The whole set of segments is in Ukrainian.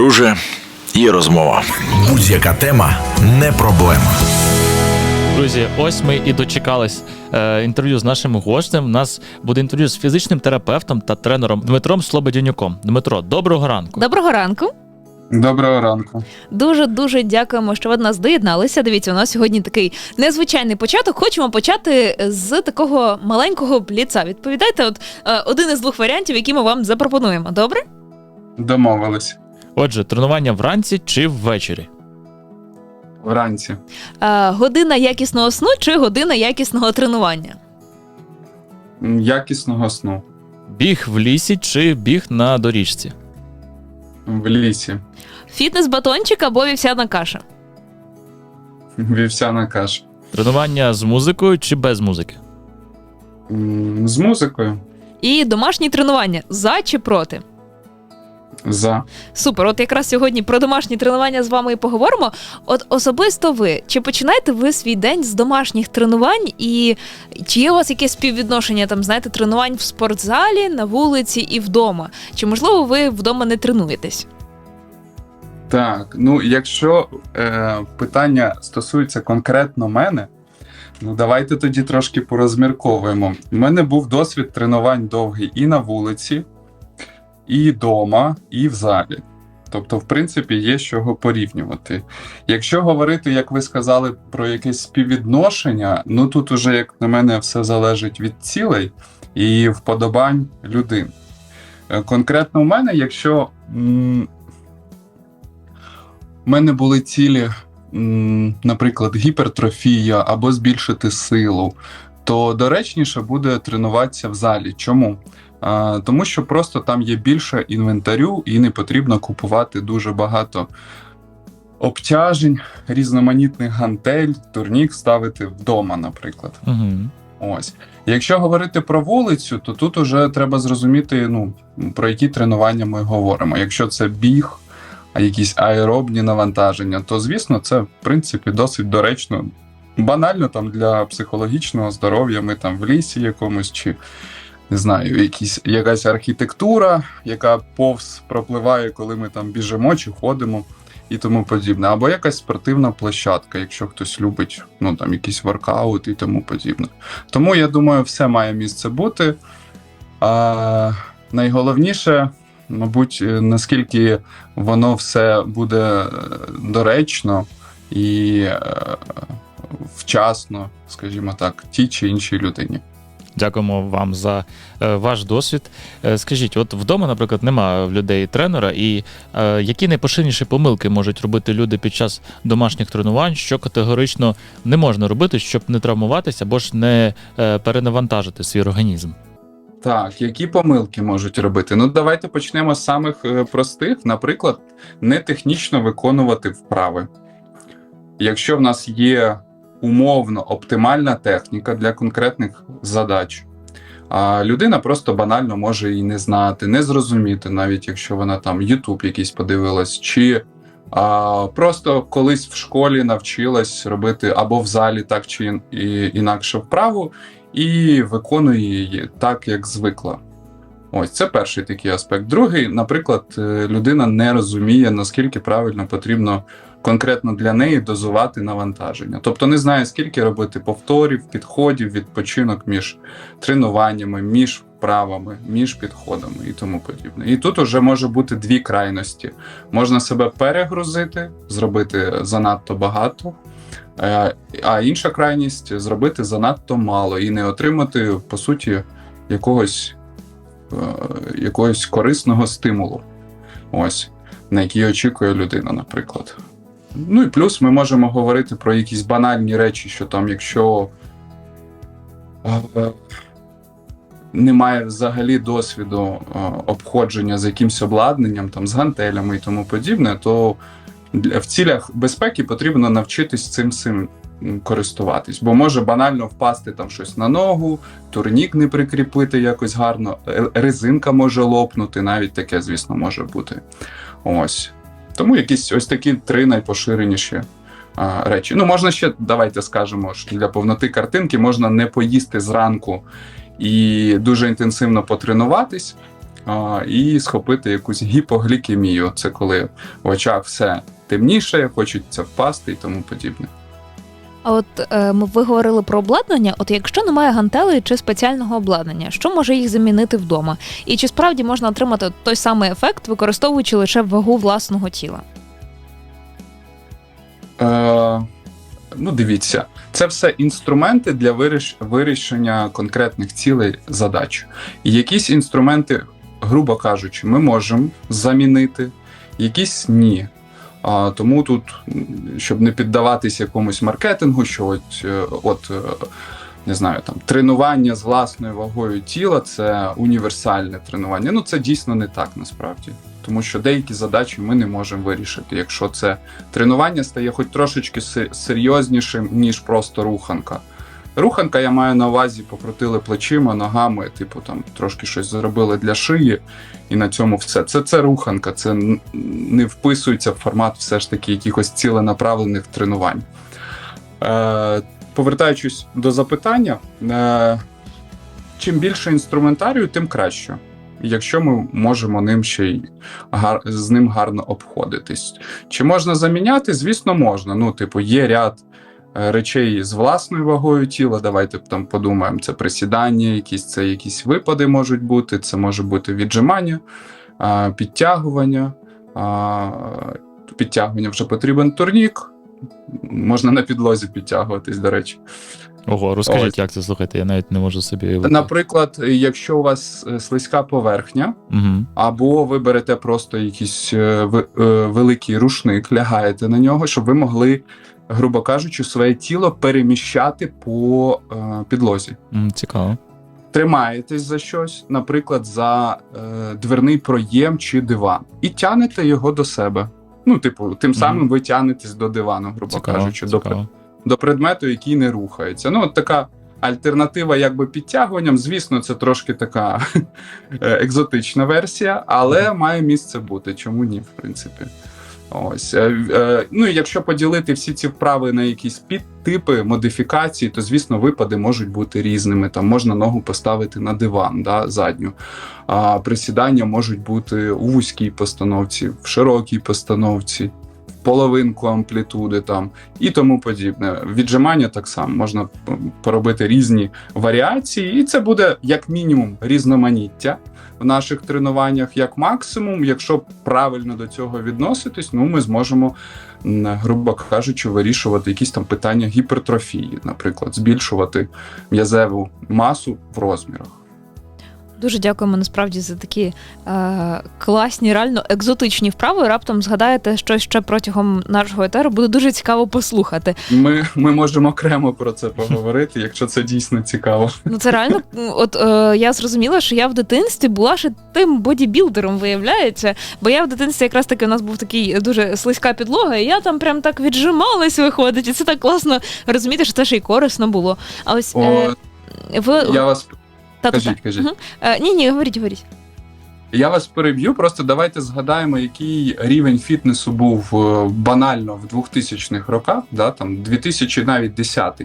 друже, є розмова. Будь-яка тема не проблема. Друзі, ось ми і дочекались е, інтерв'ю з нашим гостем. У нас буде інтерв'ю з фізичним терапевтом та тренером Дмитром Слободянюком. Дмитро, доброго ранку. Доброго ранку. Доброго ранку. Дуже дуже дякуємо, що ви до нас доєдналися. Дивіться, у нас сьогодні такий незвичайний початок. Хочемо почати з такого маленького бліца. Відповідайте, от е, один із двох варіантів, які ми вам запропонуємо. Добре? Домовились Отже, тренування вранці чи ввечері? вранці. Е, година якісного сну чи година якісного тренування? М, Якісного сну Біг в лісі чи біг на доріжці? в лісі. Фітнес-батончик або вівсяна каша? Вівсяна каша. Тренування з музикою чи без музики? М, З музикою. І домашні тренування за чи проти? За. Супер, от якраз сьогодні про домашні тренування з вами і поговоримо. От особисто ви, чи починаєте ви свій день з домашніх тренувань, і чи є у вас якесь співвідношення там, знаєте, тренувань в спортзалі, на вулиці і вдома? Чи можливо ви вдома не тренуєтесь? Так, ну якщо е, питання стосується конкретно мене, ну давайте тоді трошки порозмірковуємо. У мене був досвід тренувань довгий і на вулиці, і вдома, і в залі. Тобто, в принципі, є з чого порівнювати. Якщо говорити, як ви сказали, про якесь співвідношення, ну тут уже, як на мене, все залежить від цілей і вподобань людини. Е, Конкретно у мене, якщо у мене були цілі, наприклад, гіпертрофія або збільшити силу, то доречніше буде тренуватися в залі. Чому? Тому що просто там є більше інвентарю і не потрібно купувати дуже багато обтяжень, різноманітних гантель, турнік ставити вдома, наприклад. Угу. Ось. Якщо говорити про вулицю, то тут уже треба зрозуміти, ну, про які тренування ми говоримо. Якщо це біг, а якісь аеробні навантаження, то звісно, це в принципі досить доречно. Банально там для психологічного здоров'я, ми там в лісі якомусь, чи не знаю, якісь, якась архітектура, яка повз пропливає, коли ми там біжимо чи ходимо і тому подібне. Або якась спортивна площадка, якщо хтось любить ну, там, якийсь воркаут і тому подібне. Тому я думаю, все має місце бути. А, найголовніше, мабуть, е, наскільки воно все буде е, доречно і е, вчасно, скажімо так, тій чи іншій людині. Дякуємо вам за е, ваш досвід. Е, скажіть, от вдома, наприклад, немає в людей тренера, і е, які найпоширеніші помилки можуть робити люди під час домашніх тренувань, що категорично не можна робити, щоб не травмуватися або ж не перенавантажити свій організм? Так, які помилки можуть робити? Ну, давайте почнемо з самих простих, наприклад, не технічно виконувати вправи. Якщо в нас є умовно оптимальна техніка для конкретних задач, а людина просто банально може і не знати, не зрозуміти, навіть якщо вона там YouTube якийсь подивилась, чи а, просто колись в школі навчилась робити або в залі так чи інакше вправу, і виконує її так, як звикла. Ось це перший такий аспект. Другий, наприклад, е, людина не розуміє, наскільки правильно потрібно конкретно для неї дозувати навантаження. Тобто не знає, скільки робити повторів, підходів, відпочинок між тренуваннями, між вправами, між підходами і тому подібне. І тут уже може бути дві крайності: можна себе перегрузити, зробити занадто багато. Е, А інша крайність зробити занадто мало і не отримати, по суті, якогось, е, якогось корисного стимулу. Ось, на який очікує людина, наприклад. Ну і плюс ми можемо говорити про якісь банальні речі, що там, якщо е, немає взагалі досвіду е, обходження з якимось обладнанням, там, з гантелями і тому подібне, то в цілях безпеки потрібно навчитись цим всім користуватись, бо може банально впасти там щось на ногу, турнік не прикріпити якось гарно, е- резинка може лопнути, навіть таке, звісно, може бути. Ось. Тому якісь ось такі три найпоширеніші а, речі. Ну, можна ще, давайте скажемо, що для повноти картинки можна не поїсти зранку і дуже інтенсивно потренуватись. і схопити якусь гіпоглікемію. Це коли в очах все темніше, хочеться впасти і тому подібне. А от е, ви говорили про обладнання. От якщо немає гантелей чи спеціального обладнання, що може їх замінити вдома? І чи справді можна отримати той самий ефект, використовуючи лише вагу власного тіла? Е, ну, дивіться, це все інструменти для виріш- вирішення конкретних цілей задач. Якісь інструменти, грубо кажучи, ми можемо замінити, якісь ні. А, тому тут, щоб не піддаватись якомусь маркетингу, що от, е, от е, не знаю, там тренування з власною вагою тіла це універсальне тренування. Ну це дійсно не так насправді. Тому що деякі задачі ми не можемо вирішити, якщо це тренування стає хоч трошечки серйознішим, ніж просто руханка. Руханка я маю на увазі, покрутили плечима, ногами, типу там трошки щось зробили для шиї, і на цьому все. Це, це руханка, це не вписується в формат все ж таки якихось ціленаправлених тренувань. Е, повертаючись до запитання, е, чим більше інструментарію, тим краще. Якщо ми можемо ним ще й гар... з ним гарно обходитись. Чи можна заміняти? Звісно, можна. Ну, типу, є ряд речей з власною вагою тіла. Давайте там подумаємо: це присідання, якісь це якісь випади можуть бути, це може бути віджимання, підтягування. Підтягування вже потрібен турнік. Можна на підлозі підтягуватись, до речі. Ого, розкажіть, Ось. як це слухайте, я навіть не можу собі. Наприклад, якщо у вас е, слизька поверхня, Мгм. або ви берете просто якийсь е, е, великий рушник, лягаєте на нього, щоб ви могли, грубо кажучи, своє тіло переміщати по е, підлозі. Цікаво. Тримаєтесь за щось, наприклад, за е, дверний проєм чи диван, і тянете його до себе. Ну, типу, тим самим ви тянетесь до дивану, грубо Цікаво. кажучи, до, цікаво. до предмету, який не рухається. Ну, от така альтернатива, якби підтягуванням. Звісно, це трошки така е, екзотична версія, але має місце бути. Чому ні, в принципі. Ось е, е, ну і якщо поділити всі ці вправи на якісь підтипи модифікації, то звісно випади можуть бути різними. Там можна ногу поставити на диван, да, задню. А присідання можуть бути у вузькій постановці, в широкій постановці, половинку амплітуди там і тому подібне. Віджимання так само можна поробити різні варіації, і це буде як мінімум різноманіття в наших тренуваннях, як максимум, якщо правильно до цього відноситись, ну ми зможемо, грубо кажучи, вирішувати якісь там питання гіпертрофії, наприклад, збільшувати м'язеву масу в розмірах. Дуже дякуємо насправді за такі е, класні, реально екзотичні вправи. Раптом згадаєте щось ще протягом нашого етеру. Буде дуже цікаво послухати. Ми, ми можемо окремо про це поговорити, якщо це дійсно цікаво. Ну це реально, от е, я зрозуміла, що я в дитинстві була ще тим бодібілдером, виявляється. Бо я в дитинстві якраз таки у нас був такий дуже слизька підлога, і я там прям так віджималась, виходить. І це так класно розуміти, що це ще й корисно було. А ось О, е, ви я вас та, та, та. кажіть, кажіть. Мгм. Е, ні, ні, говоріть, говоріть. Я вас переб'ю. Просто давайте згадаємо, який рівень фітнесу був е, банально в 2000-х роках, да, там 2000 навіть 10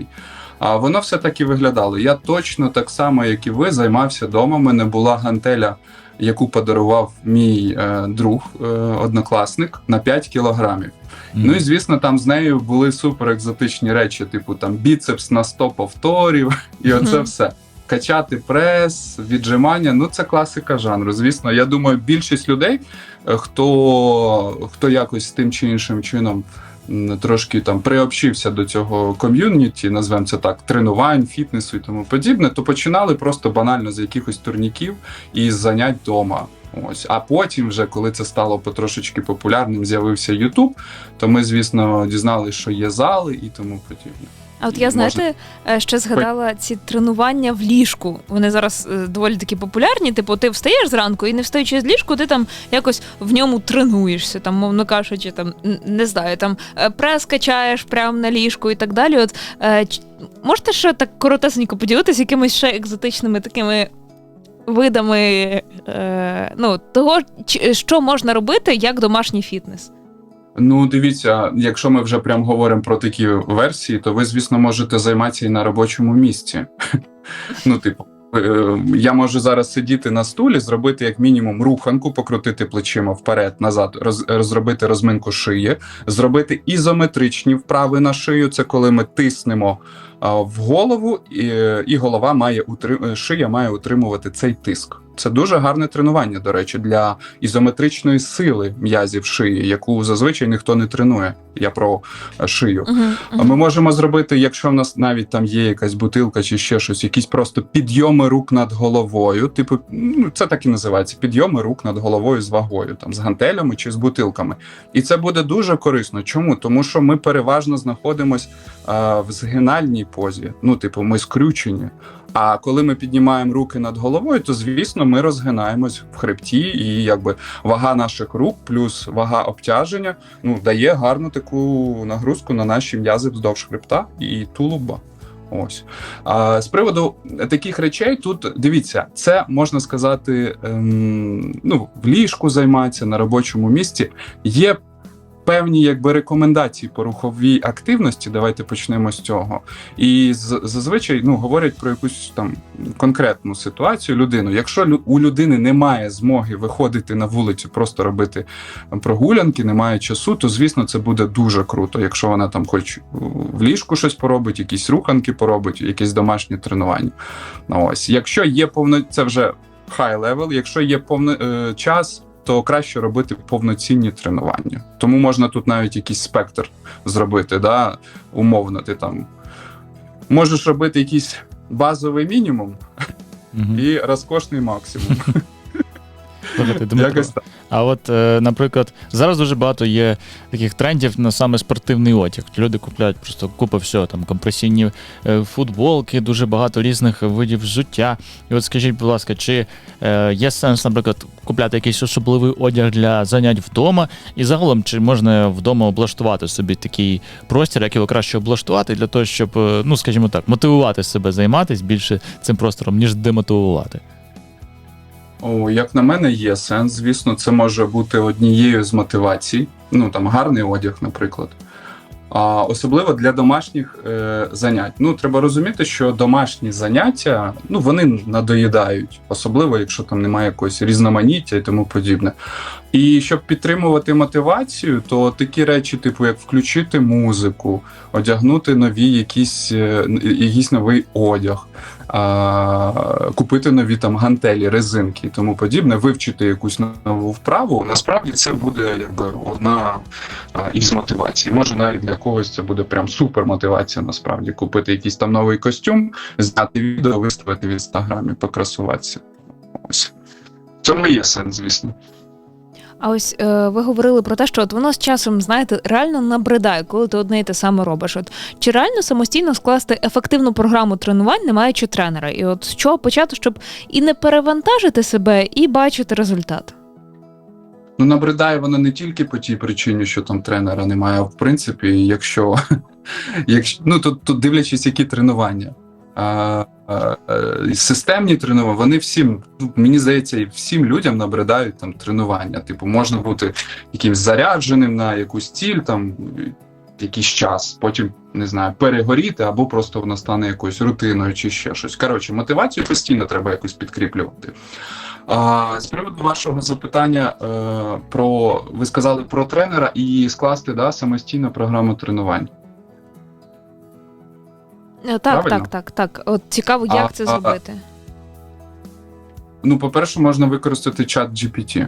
А воно все таки виглядало. Я точно так само, як і ви, займався вдома. У мене була гантеля, яку подарував мій е, друг, е, однокласник, на 5 кілограмів. Ну і звісно, там з нею були супер екзотичні речі, типу там біцепс на 100 повторів, і оце Мгм. все. Качати прес, віджимання ну це класика жанру. Звісно, я думаю, більшість людей, е, хто, хто якось тим чи іншим чином трошки там приобщився до цього ком'юніті, назвемо це так, тренувань, фітнесу і тому подібне, то починали просто банально з якихось турніків і занять вдома. Ось, а потім, вже коли це стало потрошечки популярним, з'явився Ютуб, то ми, звісно, дізналися, що є зали і тому подібне. А от я знаєте, е, ще згадала ці тренування в ліжку. Вони зараз е, доволі таки популярні. Типу, ти встаєш зранку і не встаючи з ліжку, ти там якось в ньому тренуєшся, там, мовно кажучи, там н- не знаю, там е, прес качаєш прямо на ліжку і так далі. От е, ч- можете ще так коротесенько поділитися якимись ще екзотичними такими. Видами е, ну, того, ч- що можна робити як домашній фітнес. Ну, дивіться, якщо ми вже прям говоримо про такі версії, то ви, звісно, можете займатися і на робочому місці. Ну, типу, е, я можу зараз сидіти на стулі, зробити як мінімум руханку, покрутити плечима вперед, назад, роз, розробити розминку шиї, зробити ізометричні вправи на шию. Це коли ми тиснемо в голову, і, і голова має утри- шия має утримувати цей тиск. Це дуже гарне тренування, до речі, для ізометричної сили м'язів шиї, яку зазвичай ніхто не тренує. Я про е, шию. Угу, А Ми можемо зробити, якщо в нас навіть там є якась бутилка чи ще щось, якісь просто підйоми рук над головою. Типу, ну це так і називається: підйоми рук над головою з вагою, там з гантелями чи з бутилками. І це буде дуже корисно. Чому? Тому що ми переважно знаходимось а, в згинальній позі. Ну, типу, ми скрючені. А коли ми піднімаємо руки над головою, то звісно ми розгинаємось в хребті, і якби вага наших рук плюс вага обтяження ну дає гарну таку нагрузку на наші м'язи вздовж хребта і тулуба. Ось а з приводу таких речей, тут дивіться, це можна сказати, ем, ну в ліжку займатися на робочому місці. Є певні якби рекомендації по руховій активності. Давайте почнемо з цього. І зазвичай ну говорять про якусь там конкретну ситуацію людину. Якщо у людини немає змоги виходити на вулицю, просто робити прогулянки, немає часу, то звісно це буде дуже круто, якщо вона там хоч в ліжку щось поробить, якісь руханки поробить, якесь домашнє тренування. Ну, Ось, якщо є повно, це вже high level, якщо є повно е, час. То краще робити повноцінні тренування. Тому можна тут навіть якийсь спектр зробити, да? умовно, ти там можеш робити якийсь базовий мінімум угу. і розкошний максимум. Слухайте, Дмитро, Якось так. А от, е, наприклад, зараз дуже багато є таких трендів на саме спортивний одяг. Люди купляють просто купу всього, там компресійні е, футболки, дуже багато різних видів взуття. І от скажіть, будь ласка, чи е, є сенс, наприклад, купляти якийсь особливий одяг для занять вдома? І загалом, чи можна вдома облаштувати собі такий простір, як його краще облаштувати для того, щоб, е, ну скажімо так, мотивувати себе займатися більше цим простором, ніж демотивувати? О, як на мене, є сенс. Звісно, це може бути однією з мотивацій. Ну там гарний одяг, наприклад. А особливо для домашніх е, занять. Ну треба розуміти, що домашні заняття ну вони надоїдають, особливо якщо там немає якогось різноманіття і тому подібне. І щоб підтримувати мотивацію, то такі речі, типу, як включити музику, одягнути нові якісь, е, якийсь новий одяг, а, купити нові там гантелі, резинки і тому подібне, вивчити якусь нову вправу. Насправді це буде якби одна із мотивацій. Може, навіть для когось це буде прям супер мотивація. Насправді купити якийсь там новий костюм, зняти відео, виставити в інстаграмі, покрасуватися. Ось. В цьому є сенс, звісно. А ось е, ви говорили про те, що от воно з часом, знаєте, реально набридає, коли ти одне і те саме робиш. От чи реально самостійно скласти ефективну програму тренувань, не маючи тренера? І от з чого почати, щоб і не перевантажити себе, і бачити результат? Ну, набридає воно не тільки по тій причині, що там тренера немає, а в принципі, якщо, якщо ну тут, тут дивлячись, які тренування. Системні тренування, вони всім, ну, мені здається, всім людям набридають там тренування. Типу, можна бути якимсь зарядженим на якусь ціль, там якийсь час, потім не знаю, перегоріти, або просто воно стане якоюсь рутиною чи ще щось. Коротше, мотивацію постійно треба якось підкріплювати. А, з приводу вашого запитання е, про ви сказали про тренера і скласти да, самостійно програму тренувань. Е, Так, Правильно? так, так, так. От цікаво, як А, це а, зробити. Ну, по-перше, можна використати чат GPT.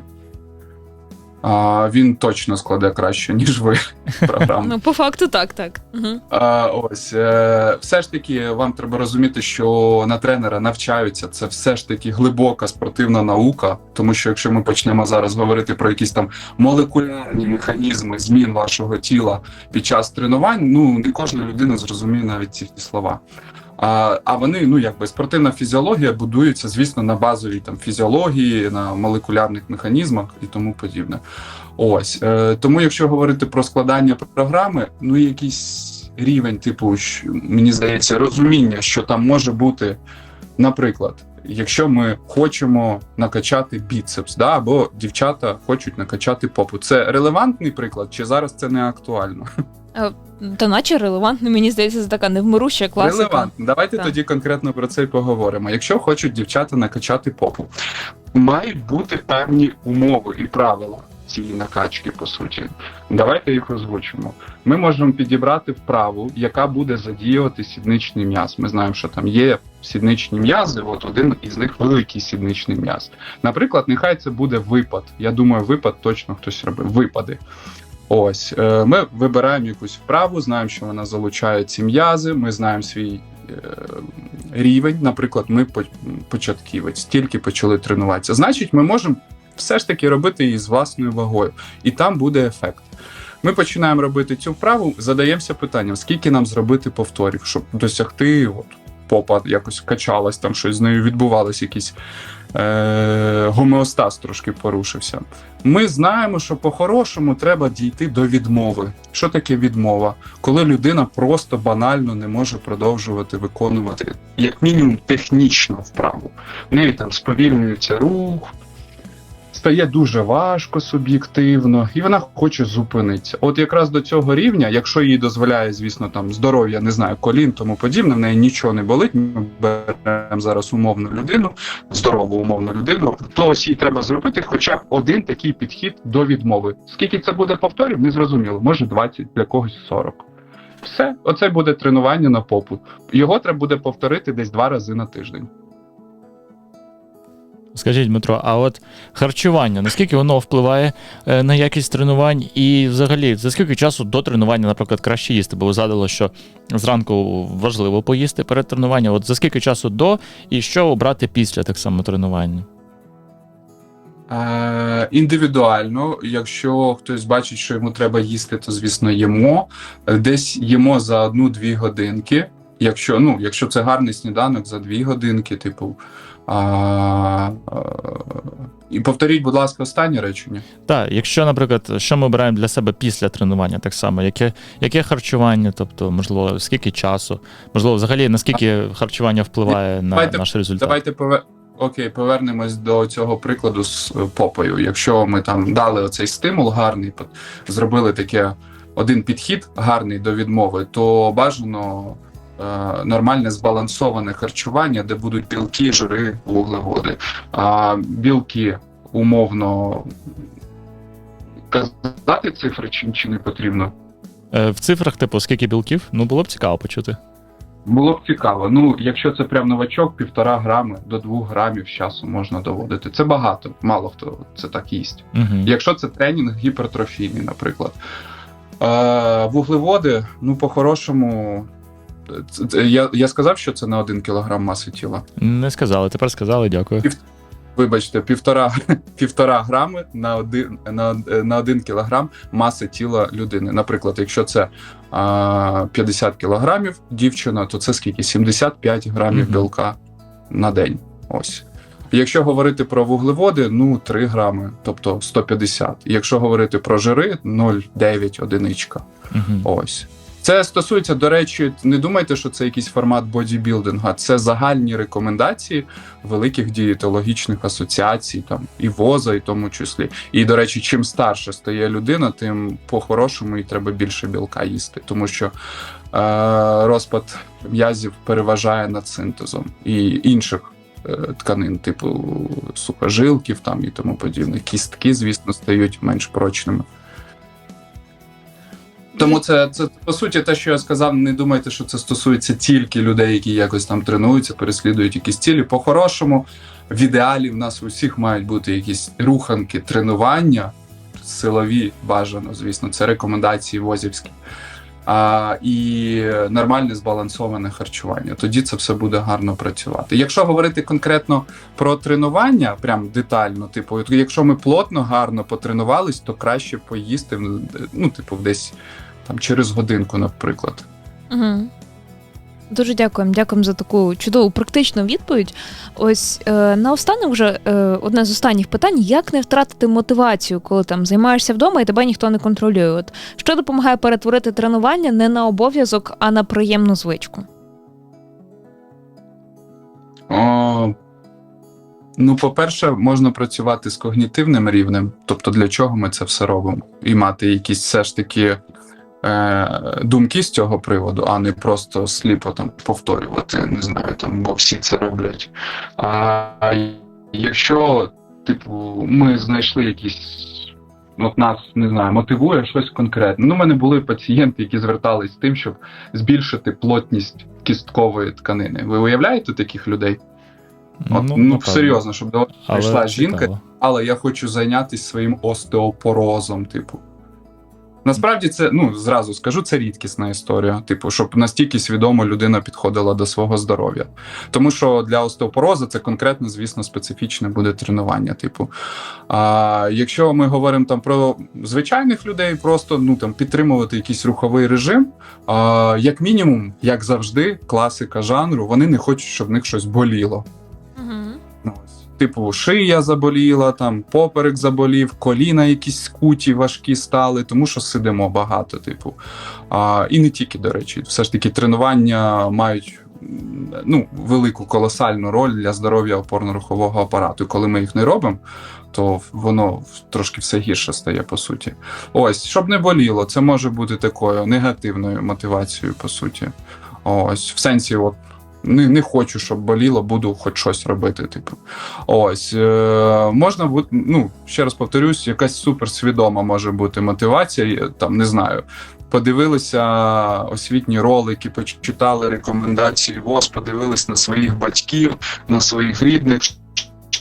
А, він точно складе краще, ніж ви програму. Ну, по факту, так, так. Угу. А, ось е, все ж таки, вам треба розуміти, що на тренера навчаються. Це все ж таки глибока спортивна наука. Тому що якщо ми почнемо зараз говорити про якісь там молекулярні механізми змін вашого тіла під час тренувань, ну не кожна людина зрозуміє навіть ці слова. А, а вони, ну якби спортивна фізіологія будується, звісно, на базовій там фізіології, на молекулярних механізмах і тому подібне. Ось е, тому, якщо говорити про складання програми, ну якийсь рівень, типу, мені здається, розуміння, що там може бути, наприклад, якщо ми хочемо накачати біцепс, да, або дівчата хочуть накачати попу. Це релевантний приклад, чи зараз це не актуально? Та наче релевантно, мені здається, це така невмируща класика. Релевантно. Давайте Так. тоді конкретно про це й поговоримо. Якщо хочуть дівчата накачати попу, мають бути певні умови і правила цієї накачки, по суті. Давайте їх озвучимо. Ми можемо підібрати вправу, яка буде задіювати сідничний м'яз. Ми знаємо, що там є сідничні м'язи. От один із них великий сідничний м'яз. Наприклад, нехай це буде випад. Я думаю, випад точно хтось робив. Випади. Ось е, ми вибираємо якусь вправу, знаємо, що вона залучає ці м'язи. Ми знаємо свій е, рівень. Наприклад, ми початківець, тільки почали тренуватися. Значить, ми можемо все ж таки робити її з власною вагою, і там буде ефект. Ми починаємо робити цю вправу, задаємося питанням, скільки нам зробити повторів, щоб досягти от, попа якось качалась, там щось з нею відбувалось, якийсь е- гомеостаз трошки порушився. Ми знаємо, що по-хорошому треба дійти до відмови. Що таке відмова? Коли людина просто банально не може продовжувати виконувати, як мінімум, технічну вправу. В неї там сповільнюється рух, стає дуже важко суб'єктивно, і вона хоче зупинитися. От якраз до цього рівня, якщо їй дозволяє, звісно, там здоров'я, не знаю, колін, тому подібне, в неї нічого не болить. Ми беремо зараз умовну людину, здорову умовну людину, то ось їй треба зробити хоча б один такий підхід до відмови. Скільки це буде повторів, не зрозуміло. Може 20, для когось 40. Все, оце буде тренування на попу. Його треба буде повторити десь два рази на тиждень. Скажіть, Дмитро, а от харчування, наскільки воно впливає е, на якість тренувань, і взагалі, за скільки часу до тренування, наприклад, краще їсти? Бо ви згадали, що зранку важливо поїсти перед тренуванням. От за скільки часу до і що обрати після так само тренування? Е, індивідуально, якщо хтось бачить, що йому треба їсти, то звісно їмо. Е, Десь їмо за одну-дві годинки. Якщо, ну, якщо це гарний сніданок за дві годинки, типу. А, а, і повторіть, будь ласка, останнє речення. Так, якщо, наприклад, що ми обираємо для себе після тренування, так само, яке, яке харчування, тобто, можливо, скільки часу, можливо, взагалі наскільки харчування впливає на Давайте- наш результат? Давайте пове... Окей, повернемось до цього прикладу з е, попою. Якщо ми там дали оцей стимул гарний, зробили таке один підхід гарний до відмови, то бажано е, нормальне збалансоване харчування, де будуть білки, жири, вуглеводи. А білки умовно казати цифри чи, чи не потрібно? Е, В цифрах, типу, скільки білків? Ну, було б цікаво почути. Було б цікаво. Ну, якщо це прям новачок, півтора грами до двох грамів часу можна доводити. Це багато, мало хто це так їсть. Угу. Якщо це тренінг гіпертрофійний, наприклад. Е, вуглеводи, ну, по-хорошому, я, я сказав, що це на один кілограм маси тіла. Не сказали, тепер сказали, дякую. Вибачте, півтора, півтора грами на один, на, на один кілограм маси тіла людини. Наприклад, якщо це а, 50 кілограмів дівчина, то це скільки? 75 грамів Мгм. білка на день. Ось. Якщо говорити про вуглеводи, ну 3 грами, тобто 150. Якщо говорити про жири, 0,9 одиничка. Угу. Ось. Це стосується, до речі, не думайте, що це якийсь формат бодібілдинга. Це загальні рекомендації великих дієтологічних асоціацій, там і воза, і тому числі. І, до речі, чим старше стає людина, тим по-хорошому і треба більше білка їсти, тому що е, розпад м'язів переважає над синтезом і інших. е, Тканин, типу сухожилків там і тому подібне. Кістки, звісно, стають менш прочними. Тому це, це по суті те, що я сказав. Не думайте, що це стосується тільки людей, які якось там тренуються, переслідують якісь цілі. По-хорошому, в ідеалі в нас у всіх мають бути якісь руханки, тренування, силові бажано, звісно, це рекомендації возівські. А, і нормальне збалансоване харчування. Тоді це все буде гарно працювати. Якщо говорити конкретно про тренування, прям детально, типу, якщо ми плотно, гарно потренувались, то краще поїсти ну, типу, десь там через годинку, наприклад. Угу. Дуже дякуємо. Дякуємо за таку чудову практичну відповідь. Ось е, наостанок вже е, одне з останніх питань: як не втратити мотивацію, коли там займаєшся вдома і тебе ніхто не контролює? От що допомагає перетворити тренування не на обов'язок, а на приємну звичку? О, Ну, по-перше, можна працювати з когнітивним рівнем, тобто для чого ми це все робимо, і мати якісь все ж таки е, думки з цього приводу, а не просто сліпо там повторювати. Не знаю, там, бо всі це роблять. А якщо, типу, ми знайшли якісь. От нас не знаю, мотивує щось конкретне. Ну, у мене були пацієнти, які звертались з тим, щоб збільшити плотність кісткової тканини. Ви уявляєте таких людей? От, ну, напевно. серйозно, щоб до вас прийшла жінка, але я хочу зайнятися своїм остеопорозом, типу. Насправді це, ну, зразу скажу, це рідкісна історія, типу, щоб настільки свідомо людина підходила до свого здоров'я. Тому що для остеопорозу це конкретно, звісно, специфічне буде тренування. Типу, а якщо ми говоримо там про звичайних людей, просто ну там підтримувати якийсь руховий режим, а, як мінімум, як завжди, класика жанру, вони не хочуть, щоб в них щось боліло. Типу, шия заболіла, там поперек заболів, коліна якісь скуті, важкі стали, тому що сидимо багато, типу. А, і не тільки, до речі, все ж таки тренування мають ну, велику колосальну роль для здоров'я опорно-рухового апарату. І коли ми їх не робимо, то воно трошки все гірше стає, по суті. Ось, щоб не боліло, це може бути такою негативною мотивацією, по суті. Ось, в сенсі, от не, не хочу, щоб боліло, буду хоч щось робити. Типу, ось е, можна бути, ну ще раз повторюсь, якась суперсвідома може бути мотивація. Там не знаю. Подивилися освітні ролики, почитали рекомендації ВОЗ, подивились на своїх батьків, на своїх рідних.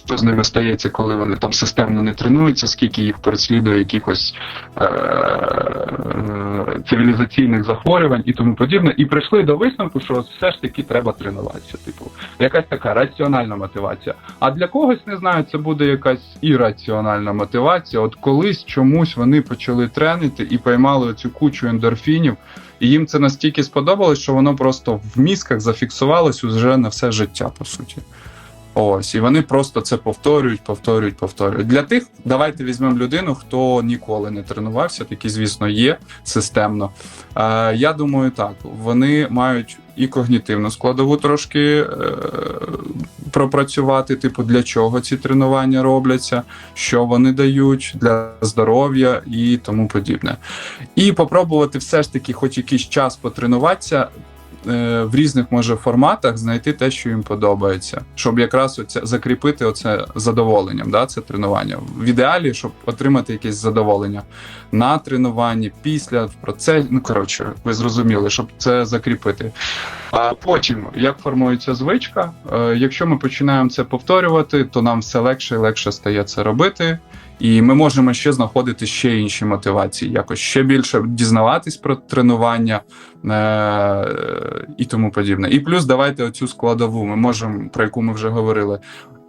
Що з ними стається, коли вони там системно не тренуються, скільки їх переслідує якихось е- цивілізаційних захворювань і тому подібне, і прийшли до висновку, що все ж таки треба тренуватися. Типу, якась така раціональна мотивація. А для когось не знаю, це буде якась ірраціональна мотивація. От колись чомусь вони почали тренити і поймали цю кучу ендорфінів, і їм це настільки сподобалось, що воно просто в мізках зафіксувалось уже на все життя, по суті. Ось, і вони просто це повторюють, повторюють, повторюють. Для тих, давайте візьмемо людину, хто ніколи не тренувався, такі, звісно, є системно. Е, я думаю, так, вони мають і когнітивну складову трошки е, пропрацювати, типу, для чого ці тренування робляться, що вони дають для здоров'я і тому подібне. І попробувати все ж таки, хоч якийсь час потренуватися. Е, В різних може форматах знайти те, що їм подобається, щоб якраз оце закріпити оце задоволенням, да, це тренування. В ідеалі, щоб отримати якесь задоволення на тренуванні, після в процесі. Ну коротше, ви зрозуміли, щоб це закріпити. А потім, як формується звичка, е, якщо ми починаємо це повторювати, то нам все легше і легше стає це робити. І ми можемо ще знаходити ще інші мотивації, якось ще більше дізнаватись про тренування е- і тому подібне. І плюс давайте оцю складову. Ми можемо, про яку ми вже говорили.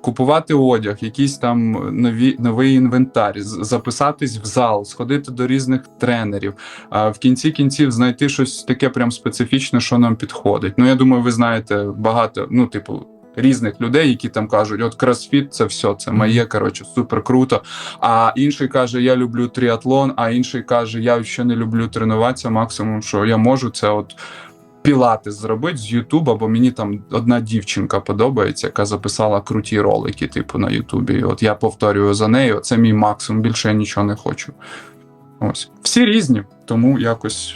Купувати одяг, якийсь там нові новий інвентар, записатись в зал, сходити до різних тренерів, а в кінці кінців знайти щось таке прям специфічне, що нам підходить. Ну я думаю, ви знаєте багато, ну, типу, різних людей, які там кажуть: от кросфіт, це все, це моє, коротше, супер круто. А інший каже, я люблю тріатлон, а інший каже, я ще не люблю тренуватися. Максимум, що я можу, це от. Пілатес зробити з Ютуба, бо мені там одна дівчинка подобається, яка записала круті ролики, типу, на Ютубі. І От я повторюю за нею, це мій максимум, більше я нічого не хочу. Ось. Всі різні, тому якось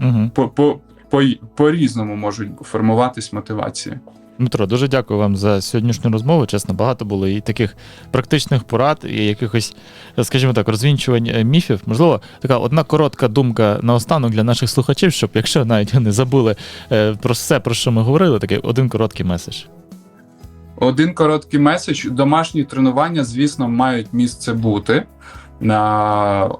Угу. по, по, по, по-різному можуть формуватись мотивації. Дмитро, дуже дякую вам за сьогоднішню розмову. Чесно, багато було і таких практичних порад, і якихось, скажімо так, розвінчувань е, міфів. Можливо, така одна коротка думка наостанок для наших слухачів, щоб якщо навіть вони забули е, про все, про що ми говорили, такий один короткий меседж. Один короткий меседж. Домашні тренування, звісно, мають місце бути.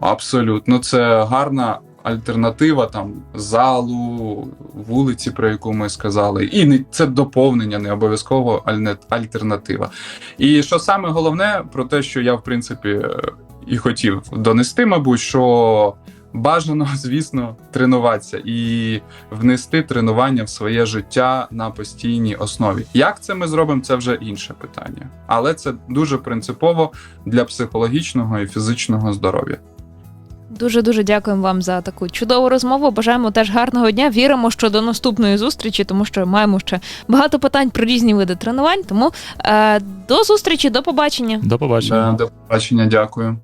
Абсолютно, це гарна альтернатива там залу, вулиці, про яку ми сказали. І не це доповнення, не обов'язково альтернатива. І що саме головне, про те, що я в принципі е, і хотів донести, мабуть, що бажано, звісно, тренуватися і внести тренування в своє життя на постійній основі. Як це ми зробимо, це вже інше питання, але це дуже принципово для психологічного і фізичного здоров'я. Дуже дуже дякуємо вам за таку чудову розмову. Бажаємо теж гарного дня. Віримо, що до наступної зустрічі, тому що маємо ще багато питань про різні види тренувань. Тому е, до зустрічі, до побачення. До побачення. До побачення, дякую.